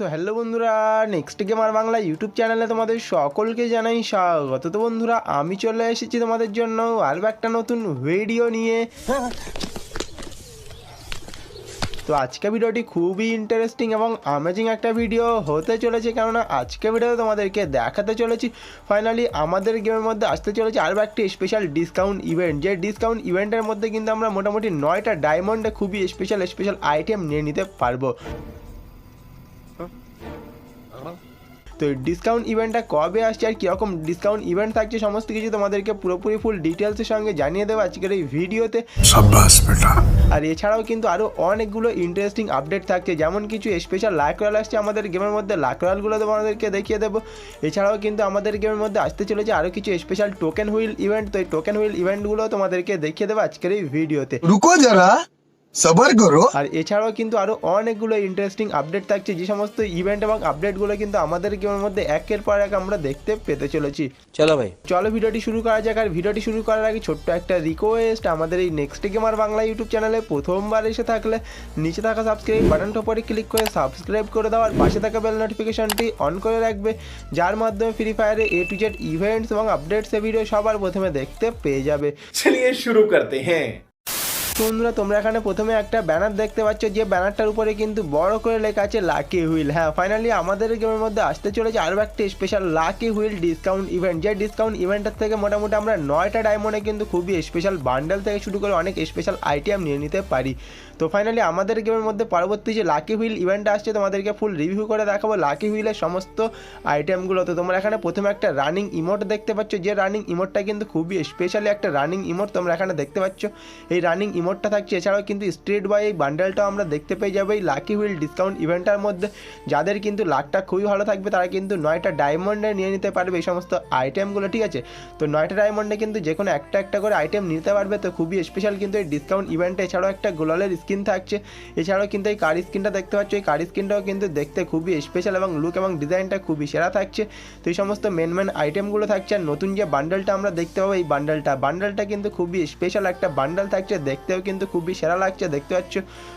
So hello বন্ধুরা next gamer Bangla YouTube চ্যানেলে তোমাদের সকলকে জানাই স্বাগত। তো বন্ধুরা, আমি চলে এসেছি তোমাদের জন্য আরও একটা নতুন ভিডিও নিয়ে। তো আজকে ভিডিওটি খুবই ইন্টারেস্টিং এবং অ্যামেজিং একটা ভিডিও হতে চলেছে, কেননা আজকে ভিডিওতে তোমাদেরকে দেখাতে চলেছি। ফাইনালি আমাদের গেমের মধ্যে আসতে চলেছে আরও একটি স্পেশাল ডিসকাউন্ট ইভেন্ট যে ডিসকাউন্ট ইভেন্টের মধ্যে কিন্তু আমরা মোটামুটি নয়টা ডায়মন্ডে খুবই স্পেশাল স্পেশাল আইটেম নিয়ে নিতে পারব। তো ডিসকাউন্ট ইভেন্টটা কবে আসছে আর কীরকম ডিসকাউন্ট ইভেন্ট থাকছে সমস্ত কিছু তোমাদেরকে পুরোপুরি ফুল ডিটেলসের সঙ্গে জানিয়ে দেবো আজকের এই ভিডিওতে আর এছাড়াও কিন্তু আরও অনেকগুলো ইন্টারেস্টিং আপডেট থাকছে যেমন কিছু স্পেশাল লাকরাল আসছে আমাদের গেমের মধ্যে লাকরালগুলো তোমাদেরকে দেখিয়ে দেবো। এছাড়াও কিন্তু আমাদের গেমের মধ্যে আসতে চলেছে আরও কিছু স্পেশাল টোকেন হুইল ইভেন্ট তো এই টোকেন হুইল ইভেন্টগুলো তোমাদেরকে দেখিয়ে দেবো আজকের এই ভিডিওতে রুকো যারা সবার গুরু আর এছাড়াও কিন্তু আরও অনেকগুলো ইন্টারেস্টিং আপডেট থাকছে। যে সমস্ত ইভেন্ট এবং আপডেটগুলো কিন্তু আমাদের কেমন মধ্যে একের পর এক আমরা দেখতে পেতে চলেছি। চলো ভাই। চলো ভিডিওটি শুরু করা যাক। আর ভিডিওটি শুরু করার আগে ছোট্ট একটা রিকোয়েস্ট আমাদের এই নেক্সট গেমার বাংলা ইউটিউব চ্যানেলে প্রথমবার এসে থাকলে নিচে থাকা সাবস্ক্রাইব বাটনটা পরে ক্লিক করে সাবস্ক্রাইব করে দাও। আর পাশে থাকা বেল নোটিফিকেশনটি অন করে রাখবে। যার মাধ্যমে ফ্রি ফায়ারে এ টু জেড ইভেন্টস এবং আপডেটস এ ভিডিও সবার প্রথমে দেখতে পেয়ে যাবে। চলিয়ে শুরু করতে হ্যাঁ। বন্ধুরা, তোমরা এখানে প্রথমে একটা ব্যানার দেখতে পাচ্ছ, যে ব্যানারটার উপরে কিন্তু বড় করে লেখা আছে লাকি হুইল। হ্যাঁ ফাইনালি আমাদের গেমের মধ্যে আসতে চলেছে আরও একটি special lucky wheel discount event যে ডিসকাউন্ট ইভেন্টের থেকে মোটামুটি আমরা নয়টা ডায়মন্ডে কিন্তু খুবই স্পেশাল বান্ডেল থেকে শুরু করে অনেক স্পেশাল আইটেম নিয়ে নিতে পারি। তো ফাইনালি আমাদের গেমের মধ্যে পরবর্তী যে লাকি হুইল ইভেন্টটা আসছে, তোমাদেরকে ফুল রিভিউ করে দেখাবো। লাকি হুইলের সমস্ত আইটেমগুলো তো তোমরা এখানে প্রথমে একটা রানিং ইমোট দেখতে পাচ্ছ। যে রানিং ইমোটটা কিন্তু খুবই স্পেশালি একটা রানিং ইমোট তোমরা এখানে দেখতে পাচ্ছ। এই রানিং ইমোটটা থাকছে। এছাড়াও কিন্তু স্ট্রিট বয় এই বান্ডেলটাও আমরা দেখতে পেয়ে যাব এই লাকি হুইল ডিসকাউন্ট ইভেন্টটার মধ্যে। যাদের কিন্তু লাকটা খুবই ভালো থাকবে, তারা কিন্তু নয়টা ডায়মন্ডে নিয়ে নিতে পারবে এই সমস্ত আইটেমগুলো ঠিক আছে? তো নয়টা ডায়মন্ডে কিন্তু যে কোনো একটা একটা করে আইটেম নিতে পারবে। তো খুবই স্পেশাল কিন্তু এই ডিসকাউন্ট ইভেন্টে এছাড়াও একটা গোলালের স্কিন থাকছে। এছাড়াও কিন্তু এই কারি স্কিনটা দেখতে পাচ্ছ, এই কারি স্কিনটাও কিন্তু দেখতে খুবই স্পেশাল এবং লুক এবং ডিজাইনটা খুবই সেরা থাকছে। তো এই সমস্ত মেন মেন আইটেমগুলো থাকছে, আর নতুন যে বান্ডেলটা আমরা দেখতে পাবো এই বান্ডেলটা বান্ডেলটা কিন্তু খুবই স্পেশাল একটা বান্ডেল থাকছে, দেখতেও কিন্তু খুবই সেরা লাগছে, দেখতে পাচ্ছ?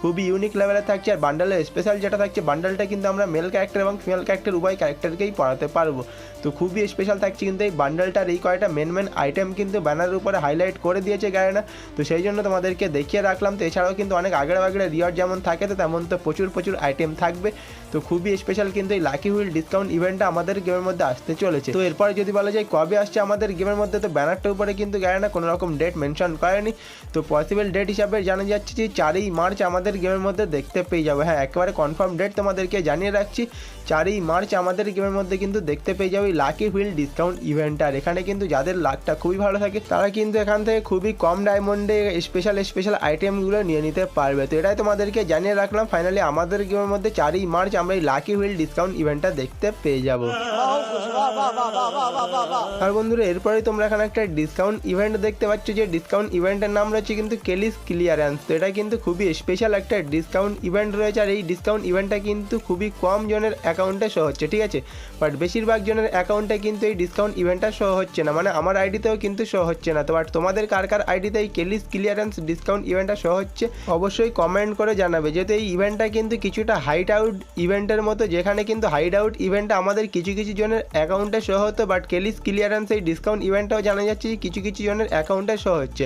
খুবই ইউনিক লেভেলে থাকছে, আর বান্ডেলের স্পেশাল যেটা থাকছে বান্ডেলটা কিন্তু আমরা মেল ক্যারেক্টার এবং ফিমেল ক্যারেক্টার উভয় ক্যারেক্টারকেই পড়াতে পারব। তো খুবই স্পেশাল থাকছে কিন্তু এই বান্ডেলটার এই কয়েকটা মেন মেন আইটেম কিন্তু ব্যানারের উপরে হাইলাইট করে দিয়েছে গায়না তো সেই জন্য তোমাদেরকে দেখিয়ে রাখলাম। তো এছাড়াও কিন্তু অনেক আগের বাগড়ে রিওয়ার্ড যেমন থাকে, তো তেমন তো প্রচুর প্রচুর আইটেম থাকবে। তো খুবই স্পেশাল কিন্তু এই লাকি হুইল ডিসকাউন্ট ইভেন্টটা আমাদের গেমের মধ্যে আসতে চলেছে। তো এরপরে যদি বলা যায় কবে আসছে আমাদের গেমের মধ্যে, তো ব্যানারটার উপরে কিন্তু গায়না কোনো রকম ডেট মেনশন করেনি। তো পসিবল ডেট হিসাবে জানা যাচ্ছে যে চারই মার্চ আমাদের গেমের মধ্যে দেখতে পেয়ে যাবে। হ্যাঁ একেবারে কনফার্ম ডেট তোমাদেরকে জানিয়ে রাখছি, চারই মার্চ আমাদের গেমের মধ্যে কিন্তু দেখতে পেয়ে যাবে লাকি হুইল ডিসকাউন্ট ইভেন্ট আর এখানে কিন্তু যাদের লাকটা খুবই ভালো থাকে, তারা কিন্তু এখান থেকে খুবই কম ডায়মন্ডে স্পেশাল স্পেশাল আইটেমগুলো নিয়ে নিতে পারবে। তো এটাই তোমাদেরকে জানিয়ে রাখলাম। ফাইনালি আমাদের গেমের মধ্যে চারই মার্চ আমরা এই লাকি হুইল ডিসকাউন্ট ইভেন্টটা দেখতে পেয়ে যাব। আর বন্ধুরা, এরপরে তোমরা এখানে একটা ডিসকাউন্ট ইভেন্ট দেখতে পাচ্ছ। যে ডিসকাউন্ট ইভেন্টের নাম রয়েছে কিন্তু কেলিস ক্লিয়ারেন্স তো এটা কিন্তু খুবই স্পেশাল একটা ডিসকাউন্ট ইভেন্ট রয়েছে। আর এই ডিসকাউন্ট ইভেন্টটা কিন্তু খুবই কম জনের অ্যাকাউন্টে শো হচ্ছে, ঠিক আছে? বাট বেশিরভাগ জনের অ্যাকাউন্টে কিন্তু এই ডিসকাউন্ট ইভেন্টটা শো হচ্ছে না। মানে আমার আইডিতেও কিন্তু শো হচ্ছে না। তো বাট তোমাদের কার কার আইডিতে এই কেলিস ক্লিয়ারেন্স ডিসকাউন্ট ইভেন্টটা শো হচ্ছে, অবশ্যই কমেন্ট করে জানাবে। যেহেতু এই ইভেন্টটা কিন্তু কিছুটা হাইট আউট ইভেন্টের মতো, যেখানে কিন্তু হাইড আউট ইভেন্টটা আমাদের কিছু কিছু জনের অ্যাকাউন্টে শো হতো বাট কেলিস ক্লিয়ারেন্স এই ডিসকাউন্ট ইভেন্টটাও জানা যাচ্ছে যে কিছু কিছু জনের অ্যাকাউন্টে শো হচ্ছে।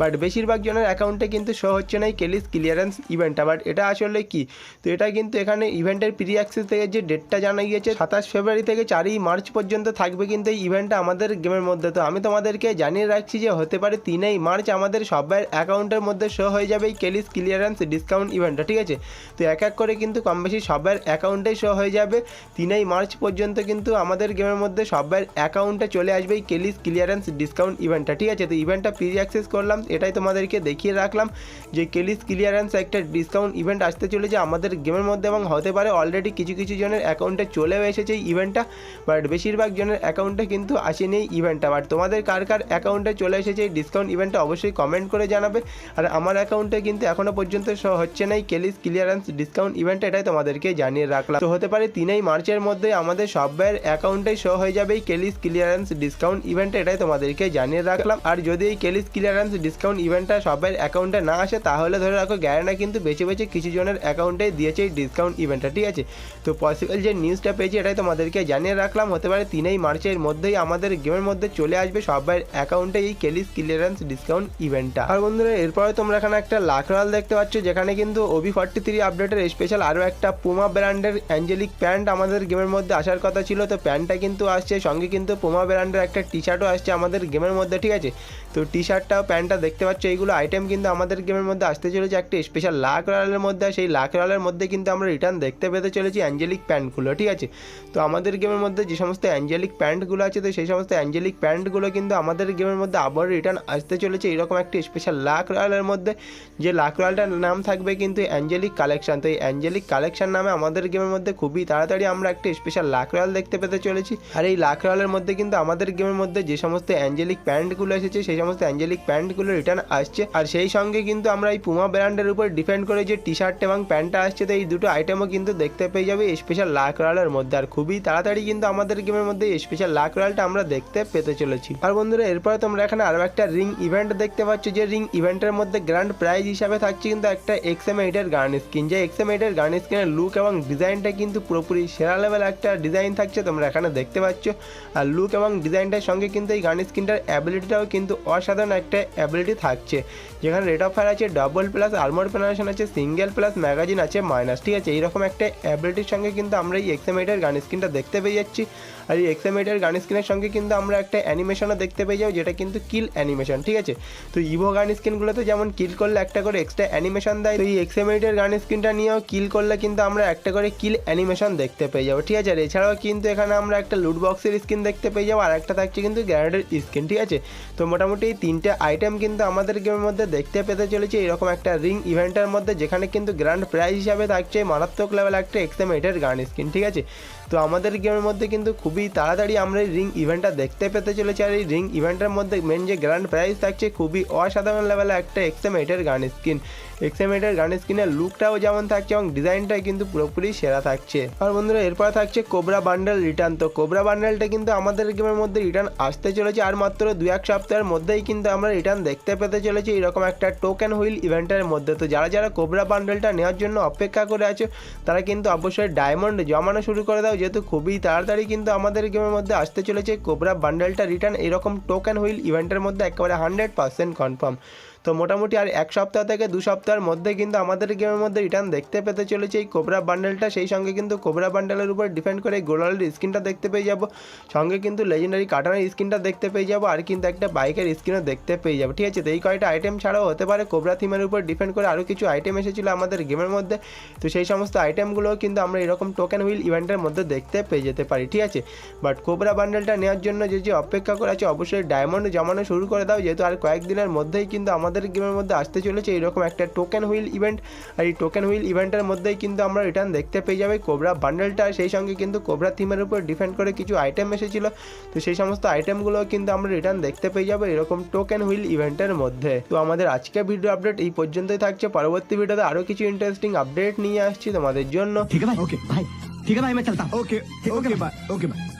বাট বেশিরভাগ জনের অ্যাকাউন্টে কিন্তু শো হচ্ছে না এই কেলিস ক্লিয়ারেন্স ইভেন্টটা বাট এটা আসলে কি? তো এটা কিন্তু এখানে ইভেন্টের প্রি অ্যাক্সেস থেকে যে ডেটটা জানা গিয়েছে, সাতাশ ফেব্রুয়ারি থেকে চারই মার্চ পর্যন্ত থাকবে কিন্তু এই ইভেন্টটা আমাদের গেমের মধ্যে। তো আমি তোমাদেরকে জানিয়ে রাখছি যে হতে পারে তিনই মার্চ আমাদের সবার অ্যাকাউন্টের মধ্যে শো হয়ে যাবে এই কেলিস ক্লিয়ারেন্স ডিসকাউন্ট ইভেন্টটা ঠিক আছে? তো এক এক করে কিন্তু কম বেশি সবার অ্যাকাউন্টেই শো হয়ে যাবে। তিনই মার্চ পর্যন্ত কিন্তু আমাদের গেমের মধ্যে সবার অ্যাকাউন্টে চলে আসবে এই কেলিস ক্লিয়ারেন্স ডিসকাউন্ট ইভেন্টটা ঠিক আছে? তো ইভেন্টটা প্রি অ্যাক্সেস করলাম, এটাই তোমাদেরকে দেখিয়ে রাখলাম যে কেলিস ক্লিয়ারেন্স একটা ডিসকাউন্ট ইভেন্ট আসতে চলেছে আমাদের গেমের মধ্যে এবং হতে পারে অলরেডি কিছু কিছু জনের অ্যাকাউন্টে চলেও এসেছে এই ইভেন্টটা বাট বেশিরভাগ জনের অ্যাকাউন্টে কিন্তু আসেনি এই ইভেন্টটা বাট তোমাদের কার কার অ্যাকাউন্টে চলে এসেছে এই ডিসকাউন্ট ইভেন্টটা অবশ্যই কমেন্ট করে জানাবে। আর আমার অ্যাকাউন্টে কিন্তু এখনও পর্যন্ত শো হচ্ছে না এই কেলিস ক্লিয়ারেন্স ডিসকাউন্ট ইভেন্ট এটাই তোমাদেরকে জানিয়ে জানিয়ে রাখলাম। তো হতে পারে তিনই মার্চের মধ্যে আমাদের সবাইয়ের অ্যাকাউন্টে শো হয়ে যাবে এই কেলিস ক্লিয়ারেন্স ডিসকাউন্ট ইভেন্ট এটাই তোমাদেরকে জানিয়ে রাখলাম। আর যদি এই কেলিস ক্লিয়ারেন্স ডিসকাউন্ট ইভেন্টটা সবাইয়ের অ্যাকাউন্টে না আসে, তাহলে ধরে রাখো গ্যারেনা কিন্তু বেছে বেছে কিছু জনের অ্যাকাউন্টে দিয়েছে এই ডিসকাউন্ট ইভেন্টটা ঠিক আছে? তো পসিবল যে নিউজটা পেয়েছি, এটাই তোমাদেরকে জানিয়ে রাখলাম। হতে পারে তিনই মার্চের মধ্যেই আমাদের গেমের মধ্যে চলে আসবে সবাইয়ের অ্যাকাউন্টে এই কেলিস ক্লিয়ারেন্স ডিসকাউন্ট ইভেন্টটা আর বন্ধুরা, এরপরে তোমরা এখানে একটা লাখ রয়াল দেখতে পাচ্ছ, যেখানে কিন্তু ওবি ফর্টি থ্রি আপডেটের স্পেশাল আরও একটা পুমা ব্র্যান্ডের অ্যাঞ্জেলিক প্যান্ট আমাদের গেমের মধ্যে আসার কথা ছিল, তো প্যান্টটা কিন্তু আসছে। সঙ্গে কিন্তু পোমা ব্র্যান্ডের একটা টি শার্টও আসছে আমাদের গেমের মধ্যে, ঠিক আছে? তো টি শার্টটাও প্যান্টটা দেখতে পাচ্ছ, এইগুলো আইটেম কিন্তু আমাদের গেমের মধ্যে আসতে চলেছে একটা স্পেশাল লাখ রয়ালের মধ্যে। সেই লাখ রয়ালের মধ্যে কিন্তু আমরা রিটার্ন দেখতে পেতে চলেছি অ্যাঞ্জেলিক প্যান্টগুলো, ঠিক আছে? তো আমাদের গেমের মধ্যে যে সমস্ত অ্যাঞ্জেলিক প্যান্টগুলো আছে, তো সেই সমস্ত অ্যাঞ্জেলিক প্যান্টগুলো কিন্তু আমাদের গেমের মধ্যে আবার রিটার্ন আসতে চলেছে। এরকম একটি স্পেশাল লাখ রয়ালের মধ্যে যে লাখ রয়ালটার নাম থাকবে কিন্তু অ্যাঞ্জেলিক কালেকশন। তো এই অ্যাঞ্জেলিক কালেকশন নামে আমাদের গেমের মধ্যে খুবই তাড়াতাড়ি আমরা একটা স্পেশাল লাখ রয়াল দেখতে পেতে চলেছি। আর এই লাখ রয়ালের মধ্যে কিন্তু আমাদের গেমের মধ্যে যে সমস্ত অ্যাঞ্জেলিক প্যান্টগুলো এসেছে, সেই সমস্ত অ্যাঞ্জেলিক প্যান্টগুলো রিটার্ন আসছে। আর সেই সঙ্গে কিন্তু আমরা এই পুমা ব্র্যান্ডের উপর ডিপেন্ড করে যে টি শার্ট এবং প্যান্টটা আসছে, তো এই দুটো আইটেমও কিন্তু দেখতে পেয়ে যাবে স্পেশাল লাখ রয়ালের মধ্যে। আর খুবই তাড়াতাড়ি কিন্তু আমাদের গেমের মধ্যে স্পেশাল লাখ রয়ালটা আমরা দেখতে পেতে চলেছি। আর বন্ধুরা, এরপরে তোমরা এখানে আরও একটা রিং ইভেন্ট দেখতে পাচ্ছ, যে রিং ইভেন্টের মধ্যে গ্র্যান্ড প্রাইজ হিসাবে থাকছে কিন্তু একটা এক্সএম এইটের গান স্কিন যে এক্সএম এইটের গান স্কিনের লুক এবং ডিজাইনটা কিন্তু পুরোপুরি সেরা লেভেল একটা ডিজাইন থাকছে, তোমরা এখানে দেখতে পাচ্ছ। আর লুক এবং ডিজাইনটার সঙ্গে কিন্তু এই গান স্কিনটার অ্যাবিলিটিটাও কিন্তু অসাধারণ একটা অ্যাবিলিটি থাকছে। যেখানে রেট অফ ফায়ার আছে ডবল প্লাস আর্মোর পেনারেশন আছে সিঙ্গেল প্লাস ম্যাগাজিন আছে মাইনাস ঠিক আছে? এইরকম একটা অ্যাবিলিটির সঙ্গে কিন্তু আমরা এই এক্সএম এইটের গান স্কিনটা দেখতে পেয়ে যাচ্ছি। আর এই এক্সএম এইটের গান স্কিনের সঙ্গে কিন্তু আমরা একটা অ্যানিমেশনও দেখতে পেয়ে যাব, যেটা কিন্তু কিল অ্যানিমেশন ঠিক আছে? তো ইভো গান স্কিনগুলোতে যেমন কিল করলে একটা করে এক্সট্রা অ্যানিমেশন দেয়, তো এই এক্সএম এইটের গান স্কিনটা নিয়েও কিল করলে কিন্তু আমরা একটা করে কিল অ্যানিমেশন দেখতে পেয়ে যাব, ঠিক আছে? আর এছাড়াও কিন্তু এখানে আমরা একটা লুট বক্সের স্কিন দেখতে পেয়ে যাব, আর একটা থাকছে কিন্তু গ্যারাডের স্কিন ঠিক আছে? তো মোটামুটি এই তিনটে আইটেম কিন্তু আমাদের গেমের মধ্যে দেখতে পেতে চলেছে, এরকম একটা রিং ইভেন্টের মধ্যে, যেখানে কিন্তু গ্র্যান্ড প্রাইজ হিসাবে থাকছে মারাত্মক লেভেল একটা এক্সএম এইটের গান স্কিন ঠিক আছে? তো আমাদের গেমের মধ্যে কিন্তু খুবই তাড়াতাড়ি আমরা এই রিং ইভেন্টটা দেখতে পেতে চলেছি, আর এই রিং ইভেন্টের মধ্যে মেন যে গ্র্যান্ড প্রাইজ থাকছে, খুবই অসাধারণ লেভেলে একটা এক্সএম এইটের গান স্কিন এক্সএম এইটের গান স্কিনের লুকটাও যেমন থাকছে, এবং ডিজাইনটাই কিন্তু পুরোপুরি সেরা থাকছে। আর বন্ধুরা, এরপর থাকছে কোবরা বান্ডেল রিটার্ন তো কোবরা বান্ডেলটা কিন্তু আমাদের গেমের মধ্যে রিটার্ন আসতে চলেছে, আর মাত্র দু এক সপ্তাহের মধ্যেই কিন্তু আমরা রিটার্ন দেখতে পেতে চলেছি এরকম একটা টোকেন হুইল ইভেন্টের মধ্যে। তো যারা যারা কোবরা বান্ডেলটা নেওয়ার জন্য অপেক্ষা করে আছো, তারা কিন্তু অবশ্যই ডায়মন্ড জমানো শুরু করে দাও, যেহেতু খুবই তাড়াতাড়ি কিন্তু আমাদের গেমের মধ্যে আসতে চলেছে কোবরা বান্ডেলটা রিটার্ন এরকম টোকেন হুইল ইভেন্টের মধ্যে একেবারে হান্ড্রেড পার্সেন্ট কনফার্ম তো মোটামুটি আর এক সপ্তাহ থেকে দু সপ্তাহের মধ্যে কিন্তু আমাদের গেমের মধ্যে রিটার্ন দেখতে পেতে চলেছে। এই কোবরা বান্ডেলটা সেই সঙ্গে কিন্তু কোবরা বান্ডেলের উপর ডিপেন্ড করে গোলালের স্ক্রিনটা দেখতে পেয়ে যাব। সঙ্গে কিন্তু লেজেন্ডারি কাটানোর স্ক্রিনটা দেখতে পেয়ে যাব আর কিন্তু একটা বাইকের স্ক্রিনও দেখতে পেয়ে যাব। ঠিক আছে, তো এই কয়টা আইটেম ছাড়াও হতে পারে কোবরা থিমের উপর ডিপেন্ড করে আরও কিছু আইটেম এসেছিল আমাদের গেমের মধ্যে। তো সেই সমস্ত আইটেমগুলোও কিন্তু আমরা এরকম টোকেন হুইল ইভেন্টের মধ্যে দেখতে পেয়ে যেতে পারি। ঠিক আছে বাট কোবরা বান্ডেলটা নেওয়ার জন্য যে যে অপেক্ষা করে আছে, অবশ্যই ডায়মন্ড জমানো শুরু করে দাও। যেহেতু আর কয়েকদিনের মধ্যেই কিন্তু আমাদের আমাদের গেমের মধ্যে আসতে চলেছে এরকম একটা টোকেন হুইল ইভেন্ট আর এই টোকেন হুইল ইভেন্টের মধ্যেই কিন্তু আমরা রিটার্ন দেখতে পেয়ে যাবে কোবরা বান্ডেলটা সেই সঙ্গে কিন্তু কোবরা থিমের উপর ডিপেন্ড করে কিছু আইটেম এসেছিল। তো সেই সমস্ত আইটেমগুলো কিন্তু আমরা রিটার্ন দেখতে পেয়ে যাব এরকম টোকেন হুইল ইভেন্টের মধ্যে। তো আমাদের আজকে ভিডিও আপডেট এই পর্যন্তই থাকছে। পরবর্তী ভিডিওতে আরও কিছু ইন্টারেস্টিং আপডেট নিয়ে আসছি তোমাদের জন্য। ঠিক আছে ওকে ভাই ঠিক আছে ভাই আমি ওকে ওকে ভাই ওকে ভাই